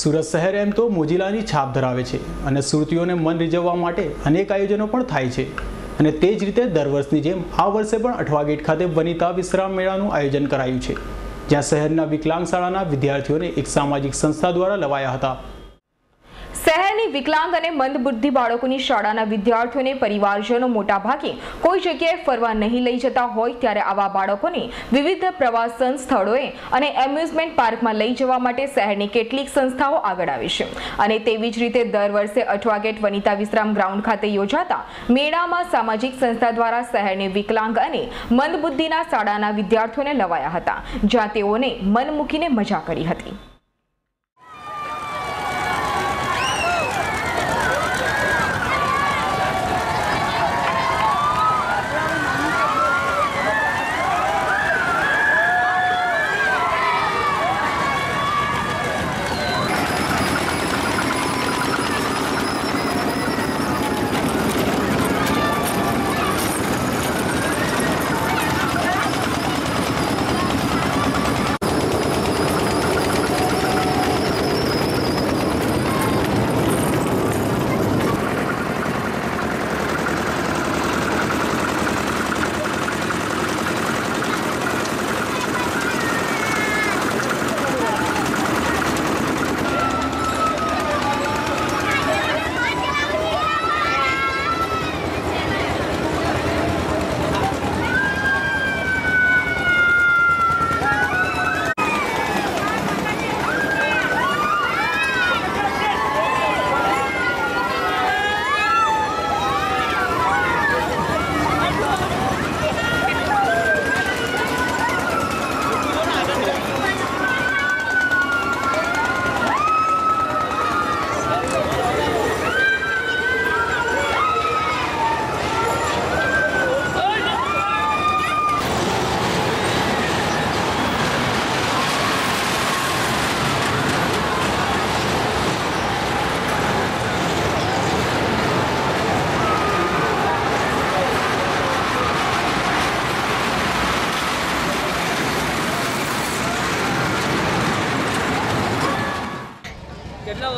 સુરત શહેર એમ તો મોજીલાની છાપ ધરાવે છે અને સુરતીઓને મન રીઝવવા માટે અનેક આયોજનો પણ થાય છે. અને તે જ રીતે દર વર્ષની જેમ આ વર્ષે પણ અઠવા ગેટ ખાતે વનિતા વિશ્રામ મેળાનું આયોજન કરાયું છે, જ્યાં શહેરના વિકલાંગ શાળાના વિદ્યાર્થીઓને એક સામાજિક સંસ્થા દ્વારા લવાયા હતા. શહેરની વિકલાંગ અને મંદબુદ્ધિ બાળકોની શાળાના વિદ્યાર્થીઓને પરિવારજનો મોટાભાગે કોઈ જગ્યાએ ફરવા નહીં લઈ જતા હોય ત્યારે આવા બાળકોને વિવિધ પ્રવાસન સ્થળોએ અને એમ્યુઝમેન્ટ પાર્કમાં લઈ જવા માટે શહેરની કેટલીક સંસ્થાઓ આગળ આવી છે. અને તેવી જ રીતે દર વર્ષે અઠવાગેટ વનિતા વિશ્રામ ગ્રાઉન્ડ ખાતે યોજાતા મેળામાં સામાજિક સંસ્થા દ્વારા શહેરની વિકલાંગ અને મંદબુદ્ધિના શાળાના વિદ્યાર્થીઓને લવાયા હતા, જ્યાં તેઓને મન મૂકીને મજા કરી હતી.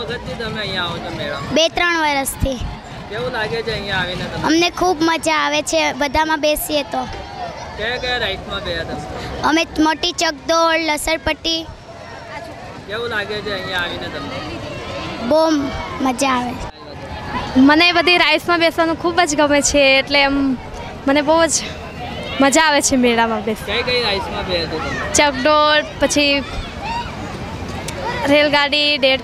વખતથી તમે અહીંયા આવો છો મેળા બે ત્રણ વર્ષથી. કેવું લાગે છે અહીંયા આવીને તમને? અમને ખૂબ મજા આવે છે બધામાં બેસીએ તો. કયા કયા રાઈડમાં ગયા તમે? અમે મોટી ચકદોડ લસરપટ્ટી. કેવું લાગે છે અહીંયા આવીને તમને? બહુ મજા આવે. મને બધી રાઈડ્સમાં બેસવાનું ખૂબ જ ગમે છે એટલે એમ મને બહુ જ મજા આવે છે મેળામાં બેસ. કઈ કઈ રાઈડ્સમાં ગયા ચકડોળ પછી રેલગાડી ડેટ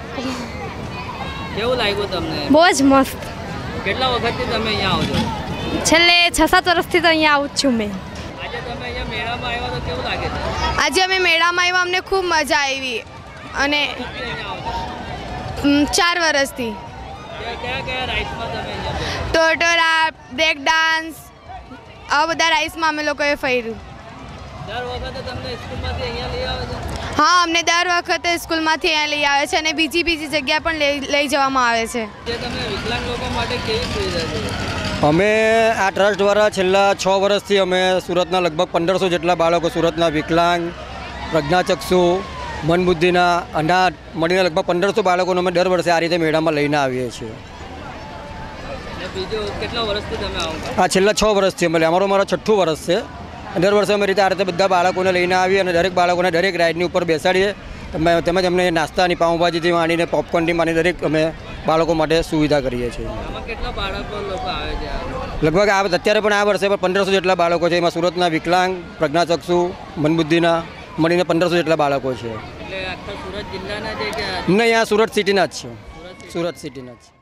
કેવું લાગ્યું તમને? બહુ જ મસ્ત. કેટલા વખતથી તમે અહીંયા આવો છો છેલ્લે છ સાત વર્ષથી તો અહીંયા આવું છું મેં. આજે તમે અહીંયા મેળામાં આવ્યા તો કેવું લાગે છે? આજે અમે મેળામાં આવ્યા અમને ખૂબ મજા આવી. અને ચાર વર્ષથી. ટોટોરા બ્રેક ડાન્સ આવા બધા રાઈસમાં અમે લોકોએ ફર્યું. હા અમને દર વખતે સ્કૂલમાંથી અહીંયા લઈ આવે છે અને બીજી બીજી જગ્યા પણ લઈ લઈ જવામાં આવે છે. જે તમે વિકલાંગ લોકો માટે કેવી સુવિધા છે? અમે આ ટ્રસ્ટ દ્વારા છેલ્લા છ વર્ષથી અમે સુરતના લગભગ પંદરસો જેટલા બાળકો સુરતના વિકલાંગ પ્રજ્ઞાચક્ષુ મનબુદ્ધિના અનાથ મળીને લગભગ પંદરસો બાળકોને અમે દર વર્ષે આ રીતે મેળામાં લઈને આવીએ છીએ. અને બીજું કેટલા વર્ષથી તમે આવો છો? આ છેલ્લા છ વર્ષથી અમે અમારો મારો છઠ્ઠું વર્ષ છે. દર વર્ષે અમે રીતે આ રીતે બધા બાળકોને લઈને આવીએ અને દરેક બાળકોને દરેક રાઇડની ઉપર બેસાડીએ. તમે તેમજ અમને નાસ્તાની પાઉંભાજીથી માંડીને પોપકોર્નથી માંડીને દરેક અમે બાળકો માટે સુવિધા કરીએ છીએ? લગભગ આ અત્યારે પણ આ વર્ષે પણ પંદરસો જેટલા બાળકો છે. એમાં સુરતના વિકલાંગ પ્રજ્ઞાચક્ષુ મનબુદ્ધિના મળીને પંદરસો જેટલા બાળકો છે. નહીં આ સુરત સિટીના જ છે. સુરત સિટીના જ છે.